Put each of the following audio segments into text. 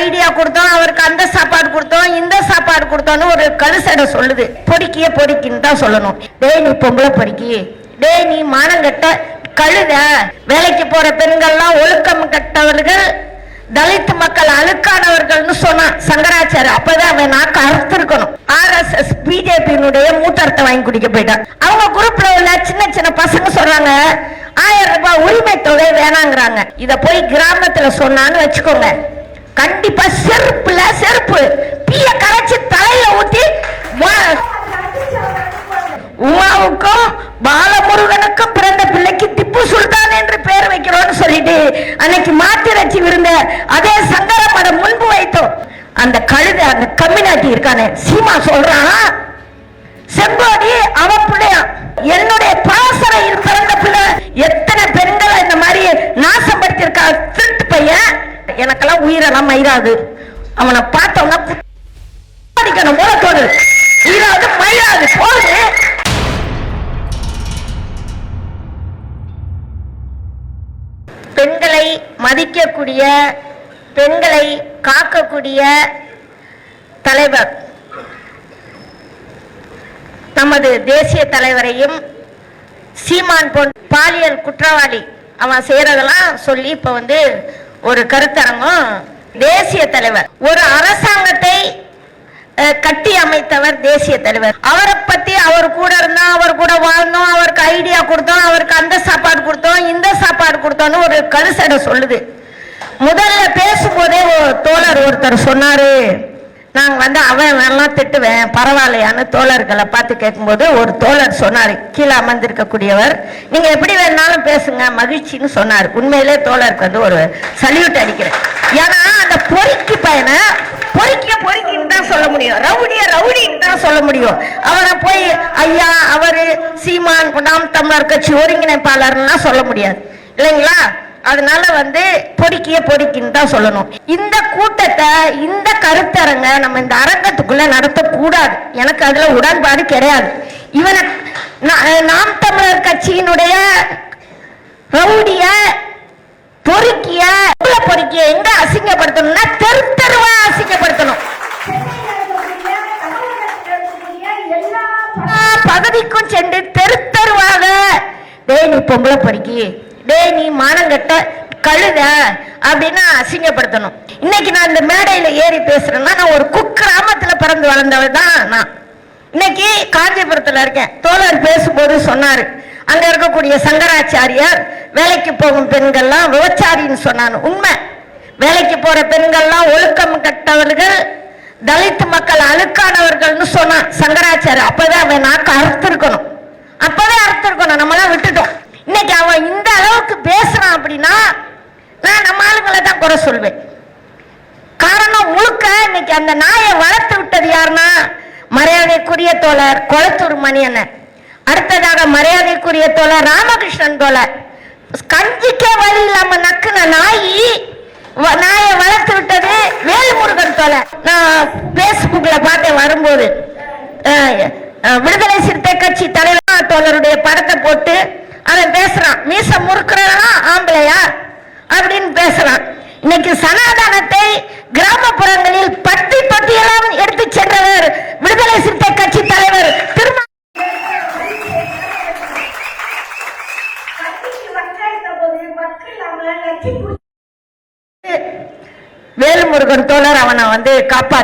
Idea கொடுத்தோம் அவருக்கு அந்த சாப்பாடு கொடுத்தோம் இந்த சாப்பாடு கொடுத்தோம்னு ஒரு கழுசடை சொல்லுது. பொறுக்கிய பொறுக்கின்னு தான் சொல்லணும். டேய் நீ பொம்பளை பொறுக்கி. டேய் நீ மானங்கட்ட கழுத. வேலைக்கு போற பெண்கள்லாம் ஒழுக்கம் கட்டவர்கள் தலித் மக்கள் அழுக்கானவர்கள்னு சொன்னான் சங்கராச்சாரி அப்பதான் அவன் நாக்கு அறுத்திருக்கணும். ஆர்எஸ்எஸ் பிஜேபியினுடைய மூத்தரத்தை வாங்கி குடிக்க போயிட்டான். அவங்க குரூப்ல உள்ள சின்ன சின்ன பசங்க சொல்றாங்க ஆயிரம் ரூபாய் உரிமை தொகை வேணாங்கிறாங்க. இத போய் கிராமத்துல சொன்னான்னு வச்சுக்கோங்க. கண்டிப்பா செருப்புல செருப்பு. பீய கரைச்சு தலையில ஊத்தி உமாவுக்கும் பாலமுருகனுக்கும் பிறந்த பிள்ளைக்கு திப்பு சுல்தான் என்று பெயர் வைக்கிறோம்னு சொல்லிட்டு அன்னைக்கு மாத்திரச்சி விருந்த அதே சங்கர மடம் முன்பு வைத்தோம். அந்த கழுத அந்த கம்யூனிட்டி இருக்கானே. சீமா சொல்றான்? செங்கோடி அவ பிள்ளையா? என்னுடைய பாசறையில் பிறந்த பிள்ளை எத்தனை பெண்களை இந்த மாதிரி நாசப்படுத்தியிருக்கா திருட்டு பையன் எனக்கெல்லாம் மயிராது அவனை பார்த்தோம்னா போல தோணுது உயிராது மயிராது போகுது பெண்களை மதிக்கக்கூடிய பெண்களை காக்கக்கூடிய தலைவர் நமது தேசிய தலைவரையும் சீமான் போன் பாலியல் குற்றவாளி அவன் செய்யறதெல்லாம் சொல்லி இப்ப வந்து ஒரு கருத்தரங்கம் தேசிய தலைவர். ஒரு அரசாங்கத்தை அஹ், கட்டி அமைத்தவர் தேசிய தலைவர். அவரை பத்தி அவர் கூட இருந்தோம் அவர் கூட வாழ்ந்தோம் அவருக்கு ஐடியா கொடுத்தோம் அவருக்கு அந்த சாப்பாடு கொடுத்தோம் இந்த சாப்பாடு கொடுத்தோம்னு ஒரு கருசடை சொல்லுது. முதல்ல பேசும்போதே தோழர் ஒருத்தர் சொன்னாரு. நாங்கள் வந்து அவன் எல்லாம் திட்டுவேன் பரவாயில்லையான்னு தோழர்களை பார்த்து கேட்கும்போது ஒரு தோழர் சொன்னார் கீழே அமர்ந்திருக்கக்கூடியவர் நீங்கள் எப்படி வேணாலும் பேசுங்க மகிழ்ச்சின்னு சொன்னார். உண்மையிலே தோழருக்கு வந்து ஒரு சல்யூட் அடிக்கிறேன். ஏன்னா அந்த பொறுக்கி பையனை பொறுக்கிய பொறுக்கின்னு தான் சொல்ல முடியும். ரவுடிய ரவுடின்னு தான் சொல்ல முடியும். அவரை போய் ஐயா அவரு சீமான் நாம் தமிழர் கட்சி ஒருங்கிணைப்பாளர்லாம் சொல்ல முடியாது. இல்லைங்களா? அதனால வந்து பொறுக்கிய பொறுக்கின்னு தான் சொல்லணும். இந்த கூட்டத்தை இந்த கருத்தரங்க நம்ம இந்த அரங்கத்துக்குள்ள நடத்தக்கூடாது. எனக்கு அதுல உடன்பாடு கிடையாது. இவனை நாம் தமிழர் கட்சியினுடைய ரவுடிய பொறுக்கிய பொறுக்கிய எங்க அசிங்கப்படுத்தணும்னா தெரு தெருவா அசிங்கப்படுத்தணும். பகுதிக்கும் சென்று தெரு தெருவாக வேணி பொம்பளை பொறுக்கி டே நீ மானங்கட்ட கழுத அப்படின்னு அசிங்கப்படுத்தணும். இன்னைக்கு நான் இந்த மேடையில் ஏறி பேசுறேன்னா நான் ஒரு குக்கிராமத்தில் பிறந்து வளர்ந்தவ தான் நான். இன்னைக்கு காஞ்சிபுரத்தில் இருக்கேன். தோழர் பேசும்போது சொன்னார். அங்கே இருக்கக்கூடிய சங்கராச்சாரியார் வேலைக்கு போகும் பெண்கள்லாம் விபச்சாரின்னு சொன்னாங்க உண்மை. வேலைக்கு போகிற பெண்கள்லாம் ஒழுக்கம் கட்டவர்கள் தலித்து மக்கள் அழுக்கானவர்கள்னு சொன்னான் சங்கராச்சாரியர். அப்போதான் அவன் நாக்கு அறுத்திருக்கணும். அப்பவே அறுத்திருக்கணும். நம்மளாம் விட்டுட்டோம். இன்னைக்கு அவன் இந்த அளவுக்கு பேசுறான் அப்படின்னா நான் நம்ம ஆளுங்களை தான் குறை சொல்வேன். காரணம் முழுக்க இன்னைக்கு அந்த நாயை வளர்த்து விட்டது யாருன்னா மரியாதைக்குரிய தோழர் கொளத்தூர் மணியண்ணன். அடுத்ததாக மரியாதைக்குரிய தோழர் ராமகிருஷ்ணன் தோழர். கஞ்சிக்கே வழி இல்லாம நக்குன நாயி வ- நாயை வளர்த்து விட்டது வேல்முருகன் தோழர். நான் பேஸ்புக்ல பார்த்தேன் வரும்போது. விடுதலை சிறுத்தை கட்சி தலைவர் தோழருடைய படத்தை போட்டு அவன் பேசுறான். மீச முறுக்குறா ஆம்பளையா? அப்படின்னு பேசுறான். இன்னைக்கு சனாதனத்தை கிராமப்புறங்களில் பட்டி பட்டியெல்லாம் எடுத்து சென்றவர் விடுதலை சிறுத்தை கட்சி தலைவர் திருமா வேலுமுருகன் தோழர் அவனை வந்து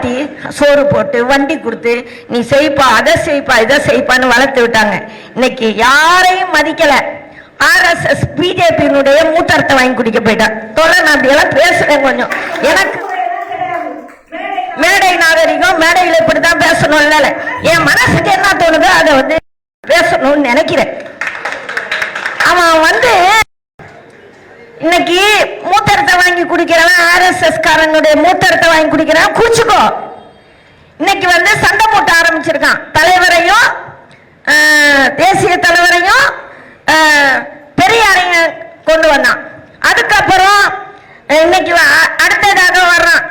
காப்பாத்தி சோறு போட்டு வண்டி கொடுத்து நீ செய்ப்பா அதை செய்ப்பா இதை செய்ப்பான்னு வளர்த்து விட்டாங்க. இன்னைக்கு யாரையும் மதிக்கல. ஆர்எஸ்எஸ் பிஜேபியினுடைய மூத்தரத்தை வாங்கி குடிக்க போயிட்டான். தொடர் நான் அப்படியெல்லாம் பேசுறேன் கொஞ்சம். எனக்கு மேடை நாகரிகம் மேடையில் இப்படிதான் பேசணும் இல்ல. என் மனசுக்கு என்ன தோணுதோ அதை வந்து பேசணும்னு நினைக்கிறேன். அவன் வந்து இன்னைக்கு மூத்தரத்தை வாங்கி குடிக்கிறவன் ஆர்எஸ்எஸ் காரங்களுடைய மூத்தரத்தை வாங்கி குடிக்கிறவன் குடிச்சுக்கோ. இன்னைக்கு வந்து சண்டை போட்டு ஆரம்பிச்சிருக்கான். தலைவரையும் தேசிய தலைவரையும் பெரியாரையும் கொண்டு வந்தான். அதுக்கப்புறம் இன்னைக்கு வ- அடுத்ததாக வர்றான்.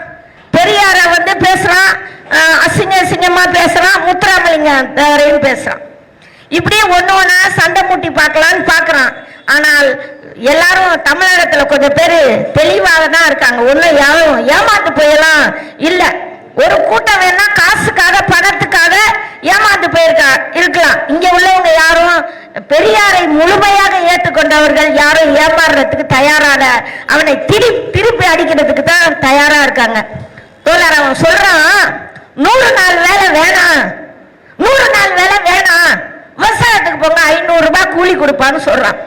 பெரியார வந்து பேசுறான். அசிங்க அசிங்கமா பேசுறான். முத்துராமலிங்க தேவரையும் பேசுறான். இப்படியே ஒன்று ஒன்றா சண்டை மூட்டி பார்க்கலான்னு பார்க்குறான். ஆனால் எல்லாரும் தமிழகத்துல கொஞ்சம் பேர் தெளிவாக தான் இருக்காங்க. ஒன்றும் யாரும் ஏமாந்து போயெல்லாம் இல்ல. ஒரு கூட்டம் வேணா காசுக்காக பணத்துக்காக ஏமாந்து போயிருக்கா இருக்கலாம். இங்க உள்ளவங்க யாரும் பெரியாரை முழுமையாக ஏற்றுக்கொண்டவர்கள் யாரும் ஏமாறுறதுக்கு தயாரான அவனை திரி திருப்பி அடிக்கிறதுக்கு தான் தயாரா இருக்காங்க. தோழர் அவன் சொல்றான் நூறு நாள் வேலை வேணாம். நூறு நாள் வேலை வேணாம். விவசாயத்துக்கு போங்க ஐநூறு ரூபாய் கூலி கொடுப்பான்னு சொல்றான்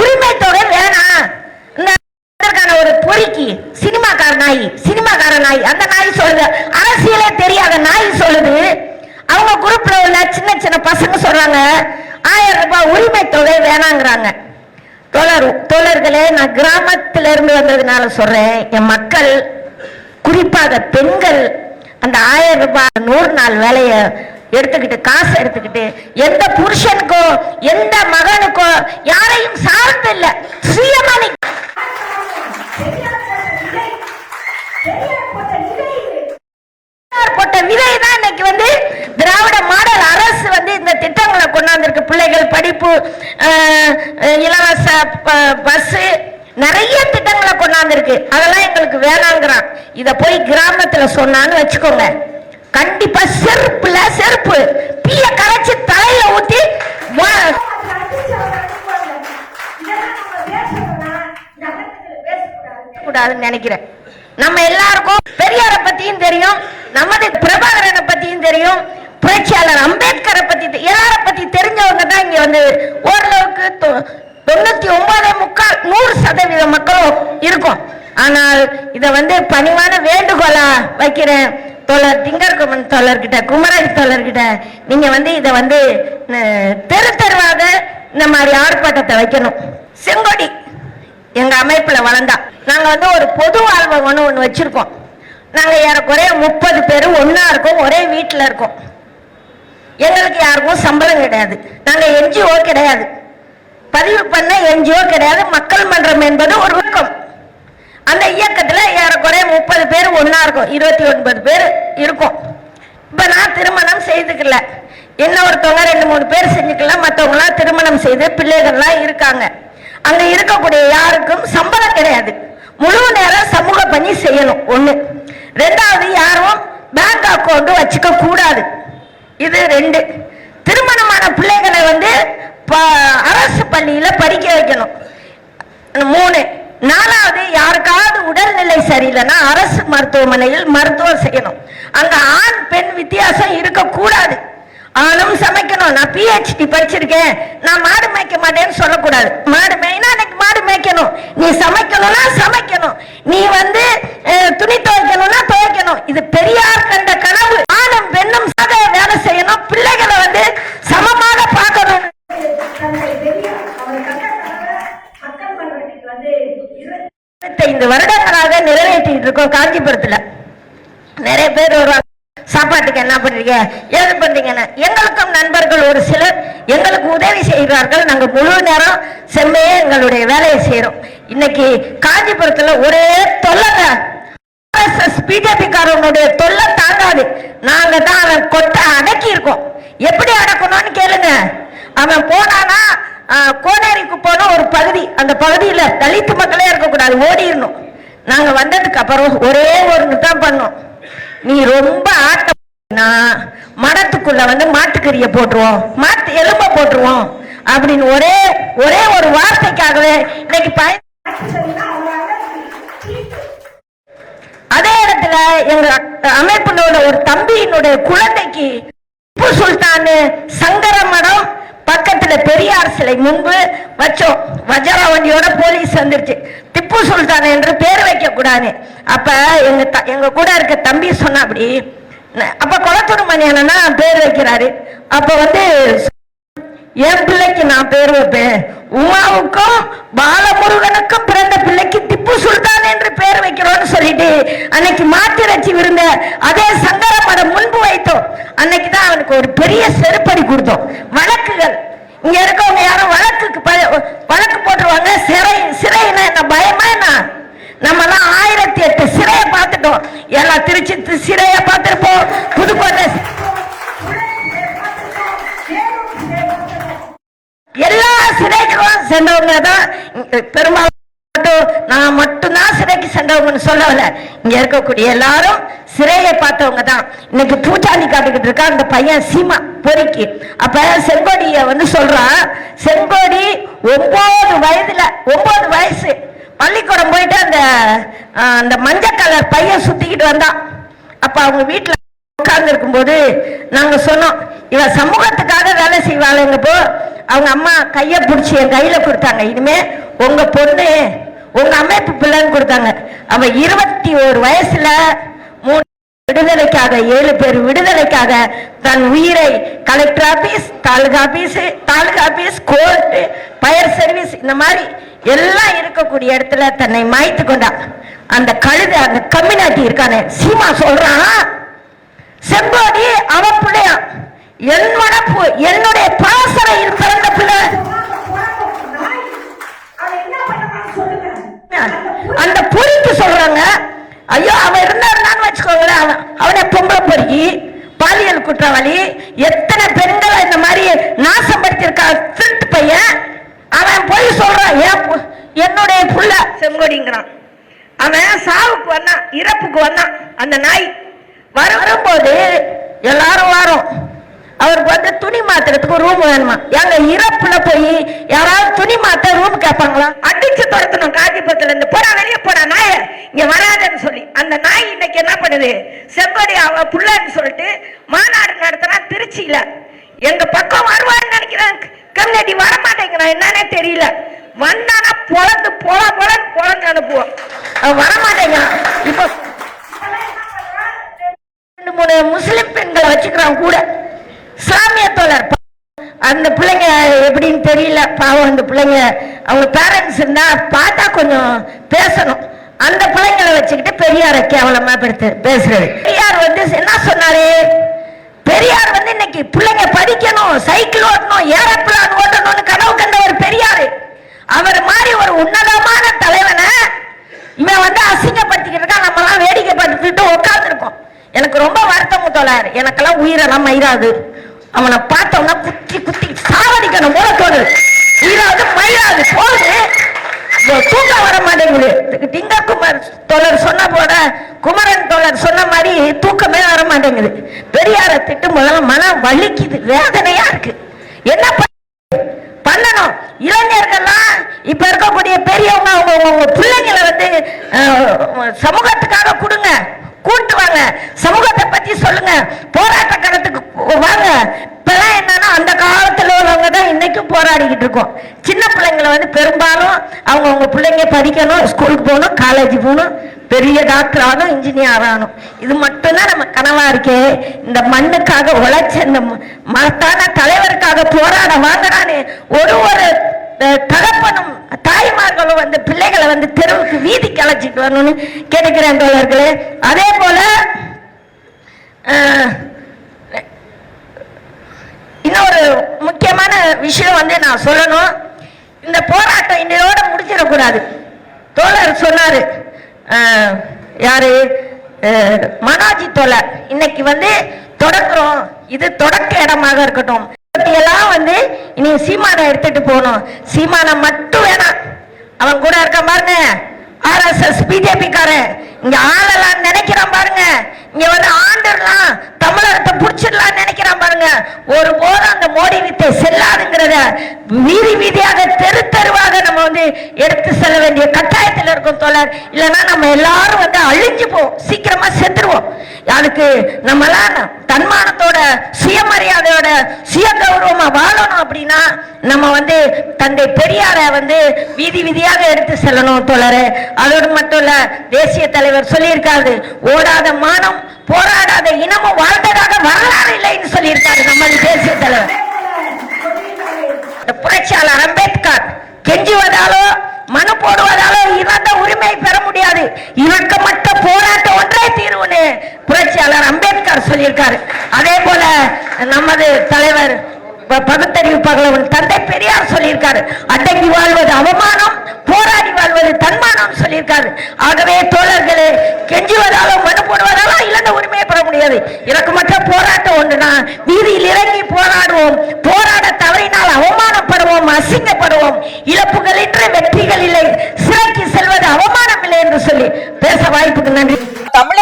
உரிமை தொகை வேணாம் இந்த அதற்கான ஒரு பொறுக்கி சினிமாக்கார நாய் சினிமாக்கார நாய் அந்த நாய் சொல்லுது. அரசியலே தெரியாத நாய் சொல்லுது. அவங்க குரூப்ல உள்ள சின்ன சின்ன பசங்க சொல்றாங்க ஆயிரம் ரூபாய் உரிமை தொகை வேணாங்கிறாங்க. தோழர் தோழர்களே நான் கிராமத்துல இருந்து வந்ததுனால சொல்றேன் என் மக்கள் குறிப்பாக பெண்கள் அந்த ஆயிரம் ரூபாய் நூறு நாள் வேலையை எடுத்துக்கிட்டு காசு எடுத்துக்கிட்டு எந்த புருஷனுக்கோ எந்த மகனுக்கோ யாரையும் சார்ந்து இல்லை. சுயமா நீ பெரியார் போட்ட விதை தான் இன்னைக்கு வந்து திராவிட மாடல் அரசு வந்து இந்த திட்டங்களை கொண்டாந்துருக்கு. பிள்ளைகள் படிப்பு இலவச பஸ் நிறைய திட்டங்களை கொண்டாந்துருக்கு. அதெல்லாம் எங்களுக்கு வேணாங்கிறான். இத போய் கிராமத்துல சொன்னான்னு வச்சுக்கோங்க. கண்டிப்பா செருப்புல செருப்பு. பீய கரைச்சு தலையில ஊத்தி கூடாதுன்னு நினைக்கிறேன். நம்ம எல்லாருக்கும் பெரியாரை பத்தியும் தெரியும். நமது பிரபாகரனை பத்தியும் தெரியும் புரட்சியாளர் அம்பேத்கரை பத்தி எல்லார பத்தி தெரிஞ்சவங்க தான் இங்க வந்து ஓரளவுக்கு தொ- தொண்ணூத்தி ஒன்பதே முக்கால் நூறு சதவீத மக்களும் இருக்கும். ஆனால் இத வந்து பணிவான வேண்டுகோளா வைக்கிறேன். தோழர் திங்கர்குமன் தோழர்கிட்ட குமரன் தோழர்கிட்ட நீங்க வந்து இத வந்து தெரு தெருவாக இந்த மாதிரி ஆர்ப்பாட்டத்தை வைக்கணும். செங்கொடி எங்க அமைப்புல வளர்ந்தா. நாங்க வந்து ஒரு பொது வாழ்வகம்னு ஒண்ணு வச்சிருக்கோம். நாங்கள் ஏறக்குறைய முப்பது பேர் ஒன்றா இருக்கோம் ஒரே வீட்டில் இருக்கோம். எங்களுக்கு யாருக்கும் சம்பளம் கிடையாது. நாங்கள் என்ஜிஓ கிடையாது. பதிவு பண்ண என்ஜிஓ கிடையாது மக்கள் மன்றம் என்பது ஒரு இயக்கம் அந்த இயக்கத்தில் ஏறக்குறைய முப்பது பேர் ஒன்றா இருக்கும் இருபத்தி ஒன்பது பேர் இருக்கும். இப்போ நான் திருமணம் செய்துக்கல. என்ன ஒருத்தவங்க ரெண்டு மூணு பேர் செஞ்சுக்கலாம் மற்றவங்களாம் திருமணம் செய்து பிள்ளைகள்லாம் இருக்காங்க. அங்கே இருக்கக்கூடிய யாருக்கும் சம்பளம் கிடையாது. முழு நேரம் சமூக பணி செய்யணும் ஒன்று ரெண்டாவது யாரும் பேங்க் அக்கௌண்ட் வச்சுக்க கூடாது. இது ரெண்டு. திருமணமான பிள்ளைகளை வந்து ப- அரசு பள்ளியில் படிக்க வைக்கணும். மூணு. நாலாவது யாருக்காவது உடல்நிலை சரியில்லைன்னா அரசு மருத்துவமனையில் மருத்துவம் செய்யணும். அங்கே ஆண் பெண் வித்தியாசம் இருக்கக்கூடாது. ஆணும் சமைக்கணும். நான் பிஹெச்டி படிச்சிருக்கேன். நான் மாடு மேய்க்க மாட்டேன்னு சொல்லக்கூடாது. மாடு மேய்னா அன்னைக்கு மாடு மேய்க்கணும். நீ சமைக்கணும்னா சமைக்கணும். நீ வந்து துணி துவைக்கணும்னா துவைக்கணும். இது பெரியார் கண்ட கனவு. ஆணும் பெண்ணும் சக வேலை செய்யணும். பிள்ளைகளை வந்து சமமாக பார்க்கணும். இருபத்தைந்து வருடங்களாக நிறைவேற்றிட்டு இருக்கோம் காஞ்சிபுரத்துல. நிறைய பேர் வருவாங்க. சாப்பாட்டுக்கு என்ன பண்றீங்க? ஏது பண்றீங்கன்னு? எங்களுக்கும் நண்பர்கள் ஒரு சிலர் எங்களுக்கு உதவி செய்கிறார்கள் நாங்கள் முழு நேரம் செம்மையே எங்களுடைய வேலையை செய்கிறோம் இன்னைக்கு காஞ்சிபுரத்தில் ஒரே தொல்லைங்க. ஆர்எஸ்எஸ் தொல்லை தாங்காது. நாங்க தான் அவன் கொட்டை அடக்கி இருக்கோம் எப்படி அடக்கணும்னு கேளுங்க. அவன் போனானா கோனேரிக்கு போன ஒரு பகுதி. அந்த பகுதியில் தலித்து மக்களே இருக்கக்கூடாது. ஓடிடணும். நாங்கள் வந்ததுக்கு அப்புறம் ஒரே ஒரு தான் பண்ணோம். நீ ரொம்ப ஆட்டம்னா மடத்துக்குள்ள வந்து மாட்டுக்கறியை போட்டுருவோம். மாட்டு எலும்ப போட்டுருவோம். அப்படின்னு ஒரே ஒரே ஒரு வார்த்தைக்காகவே இன்னைக்கு பய அதே இடத்துல எங்க அமைப்பினோட ஒரு தம்பியினுடைய குழந்தைக்கு திப்பு சுல்தான் சங்கர மடம் பக்கத்துல பெரியார் சிலை முன்பு வச்சோம். வஜ்ரவண்டியோட போலீஸ் வந்துருச்சு. திப்பு சுல்தான் என்று பேர் வைக்க கூடாது. அப்ப எங்க த- எங்க கூட இருக்க தம்பி சொன்ன அப்படி. அப்ப குளத்தூர் மணி பேர் வைக்கிறாரு. அப்ப வந்து என் பிள்ளைக்கு நான் பேர் வைப்பேன். உமாவுக்கும் பாலமுருகனுக்கும் பிறந்த பிள்ளைக்கு திப்பு சுல்தான் என்று பேர் வைக்கிறோம்னு சொல்லிட்டு அன்னைக்கு மாத்திரச்சி விருந்த அதே சங்கர மடம் முன்பு வைத்தோம். அன்னைக்கு தான் அவனுக்கு ஒரு பெரிய செருப்படி கொடுத்தோம். வழக்குகள். இங்க இருக்கவங்க யாரும் வழக்குக்கு சென்றவங்க தான் பெரும்பாலும் மட்டும் நான் மட்டும்தான் சிறைக்கு சென்றவங்கன்னு சொல்லல இங்க இருக்கக்கூடிய எல்லாரும் சிறையை பார்த்தவங்க தான் இன்னைக்கு பூச்சாண்டி காட்டுக்கிட்டு இருக்கா அந்த பையன் சீமா பொறிக்கு. அப்ப செங்கோடிய வந்து சொல்றான் செங்கோடி ஒன்பது வயதுல ஒன்பது வயசு. பள்ளிக்கூடம் போயிட்டு அந்த அந்த மஞ்சள் கலர் பையன் சுத்திக்கிட்டு வந்தான். அப்ப அவங்க வீட்டுல உட்கார்ந்து இருக்கும்போது நாங்க சொன்னோம் இவ சமூகத்துக்காக வேலை செய்வாளுங்கப்போ அவங்க அம்மா கைய பிடிச்சி என் கையில கொடுத்தாங்க. இனிமே உங்க பொண்ணு உங்க அமைப்பு பிள்ளைன்னு கொடுத்தாங்க. அவ இருபத்தி ஒரு வயசுல மூணு விடுதலைக்காக ஏழு பேர் விடுதலைக்காக தன் உயிரை collector office taluka office taluka office court fire service இந்த மாதிரி எல்லாம் இருக்கக்கூடிய இடத்துல தன்னை மாய்த்து கொண்டா அந்த கழுத அந்த கம்யூனிட்டி இருக்கானே. சீமா சொல்றான் செங்கோடி அவன் பிள்ளையா என் மனப்பு என்னுடைய பாசறையில் பிறந்த பிள்ளை. அந்த பொறிக்கு சொல்றாங்க ஐயோ அவன் இருந்தாருன்னு வச்சுக்கோங்களேன் அவன் அவனை பொம்பளை பொறுக்கி பாலியல் குற்றவாளி எத்தனை பெண்களை இந்த மாதிரி நாசப்படுத்தியிருக்கா திருட்டு பையன். அவன் போய் சொல்றான் ஏன் பு- என்னுடைய புள்ள. செங்கோடிங்கிறான். அவன் சாவுக்கு வந்தான் இறப்புக்கு வந்தான். அந்த நாய் வரும்போது எல்லாரும் வரும். அவருக்கு வந்து துணி மாத்துறதுக்கு ரூம் வேணுமா? எங்க இறப்புல போய் யாராவது துணி மாத்த ரூம் கேட்பாங்களா அடிச்சு துரத்தணும். காஞ்சிபுரத்துல இருந்து போடா வெளியே போடா நாய. இங்க வராதுன்னு சொல்லி. அந்த நாய் இன்னைக்கு என்ன பண்ணுது? செங்கோடி அவ புள்ளன்னு சொல்லிட்டு மாநாடு நடத்தினா திருச்சியில. எங்க பக்கம் வருவான்னு நினைக்கிறேன். கம்யூனிட்டி வர மாட்டேங்கிறான் என்னன்னே தெரியல. வந்தானா பொழந்து பொழ பொழந்து பொழந்து அனுப்புவோம் அவன் வர மாட்டேங்கிறான் இப்போ ரெண்டு மூணு முஸ்லிம் பெண்களை வச்சுக்கிறான் கூட. சாமிய தோழர் அந்த பிள்ளைங்க எப்படின்னு தெரியல. பாவம் அந்த பிள்ளைங்க அவங்க பேரண்ட்ஸ் இருந்தா பார்த்தா கொஞ்சம் பேசணும். அந்த பிள்ளைங்களை வச்சுக்கிட்டு பெரியாரை கேவலமா பெடுத்து பேசுறது. பெரியார் வந்து என்ன சொன்னாரு? பெரியார் வந்து இன்னைக்கு பிள்ளைங்க படிக்கணும் சைக்கிள் ஓட்டணும் ஏரோப்ளான் ஓட்டணும்னு கனவு கண்டவர் பெரியாரு அவர் மாதிரி ஒரு உன்னதமான தலைவனை இவன் வந்து அசிங்கப்படுத்திக்கிட்டு இருக்கான் நம்மலாம் வேடிக்கை பார்த்துட்டு உட்காந்துருக்கோம் எனக்கு ரொம்ப வருத்தம் தோழர் எனக்கெல்லாம் உயிரெல்லாம் மயிராது. அவனை பார்த்தோம்னா குத்தி குத்தி சாவடிக்கணும் போல தோணு உயிராது மயிராது போகுது இதோ தூக்கம் வர மாட்டேங்குது. டிங்கக்குமார் தோழர் சொன்ன போல குமரன் தோழர் சொன்ன மாதிரி தூக்கமே வர மாட்டேங்குது. பெரியார திட்டும் போதெல்லாம் மனம் வலிக்குது வேதனையா இருக்கு. என்ன பண்ணணும். இளைஞர்கள்லாம் இப்ப இருக்கக்கூடிய பெரியவங்க அவங்க அவங்க- பிள்ளைங்களை வந்து சமூக சமூகத்துக்காக கொடுங்க கூட்டு வாங்க சமூகத்தை பத்தி சொல்லுங்க. போராட்ட கடத்துக்கு வாங்க. இப்பெல்லாம் என்னன்னா அந்த காலத்துல உள்ளவங்க தான் இன்னைக்கும் போராடிக்கிட்டு இருக்கோம். சின்ன பிள்ளைங்களை வந்து பெரும்பாலும் அவங்க அவங்க பிள்ளைங்க படிக்கணும் ஸ்கூலுக்கு போகணும் காலேஜ் போகணும். பெரிய டாக்டர் ஆகணும் இன்ஜினியர் ஆகணும். இது மட்டும்தான் நம்ம கனவா இருக்கே. இந்த மண்ணுக்காக உழைச்ச இந்த மகத்தான தலைவருக்காக போராட வாங்குறானே. ஒரு ஒரு தகப்பனும் தாய்மார்களும் வந்து பிள்ளைகளை வந்து தெருவுக்கு வீதிக்கு அழைச்சிட்டு வரணும்னு கேட்கிறேன் தோழர்களே. அதே போல இன்னொரு முக்கியமான விஷயம் வந்து நான் சொல்லணும். இந்த போராட்டம் இன்னையோட முடிச்சிடக்கூடாது தோழர் சொன்னாரு. யாரு? மனோஜி தோழர். இன்னைக்கு வந்து தொடக்கிறோம் இது தொடக்க இடமாக இருக்கட்டும். எல்லாம் வந்து இனி சீமானை எடுத்துட்டு போகணும். சீமானை மட்டும் வேணாம். அவன் கூட இருக்க பாருங்க. ஆர்எஸ்எஸ் பிஜேபி காரன். இங்க ஆளலாம் நினைக்கிறான் பாருங்க. இங்க வந்து ஆண்டுலாம் தமிழகத்தை புடிச்சிடலாம் நினைக்கிறான் பாருங்க. ஒரு போதும் அந்த மோடி வித்தை செல்லாதுங்கிறத வீதி வீதியாக தெரு தெருவாக நம்ம வந்து எடுத்து செல்ல வேண்டிய கட்டாயத்தில் இருக்கும் தோழர். இல்லைன்னா நம்ம எல்லாரும் வந்து அழிஞ்சு போவோம் சீக்கிரமா செத்துருவோம். அதுக்கு நம்மளாம் தன்மானத்தோட சுயமரியாதையோட சுய கௌரவமா வாழணும் அப்படின்னா நம்ம வந்து தந்தை பெரியாரை வந்து வீதி வீதியாக எடுத்து செல்லணும் தோழரே. அதோடு மட்டும் இல்ல தேசிய தலைவர் சொல்லியிருக்காரு ஓடாத மானம் போராடாத இனமும் வாழ்ந்ததாக வரலாறு இல்லைன்னு சொல்லியிருக்காரு நமது தேசிய தலைவர். புரட்சியாளர் அம்பேத்கர் கெஞ்சுவதாலோ மனு போடுவதாலோ இறந்த உரிமை பெற முடியாது. இறக்கமற்ற போராட்டம் ஒன்றே தீர்வுன்னு புரட்சியாளர் அம்பேத்கர் சொல்லியிருக்காரு. அதே போல நமது தலைவர் பகுத்தறிவு பகலவன் தந்தை பெரியார் சொல்லியிருக்காரு. அடங்கி வாழ்வது அவமானம் போராடி வாழ்வது தன்மானம் சொல்லியிருக்காரு. ஆகவே தோழர்களே கெஞ்சுவதாலோ மனு போடுவதாலோ இழந்த உரிமையை பெற முடியாது. இறக்கமற்ற போராட்டம் ஒன்றுனா வீதியில் இறங்கி போராடுவோம். போராட தவறினால் அவமானப்படுவோம் அசிங்கப்படுவோம். இழப்புகள் இன்று வெற்றிகள் இல்லை. சிறைக்கு செல்வது அவமானம் இல்லை என்று சொல்லி பேச வாய்ப்புக்கு நன்றி. தமிழக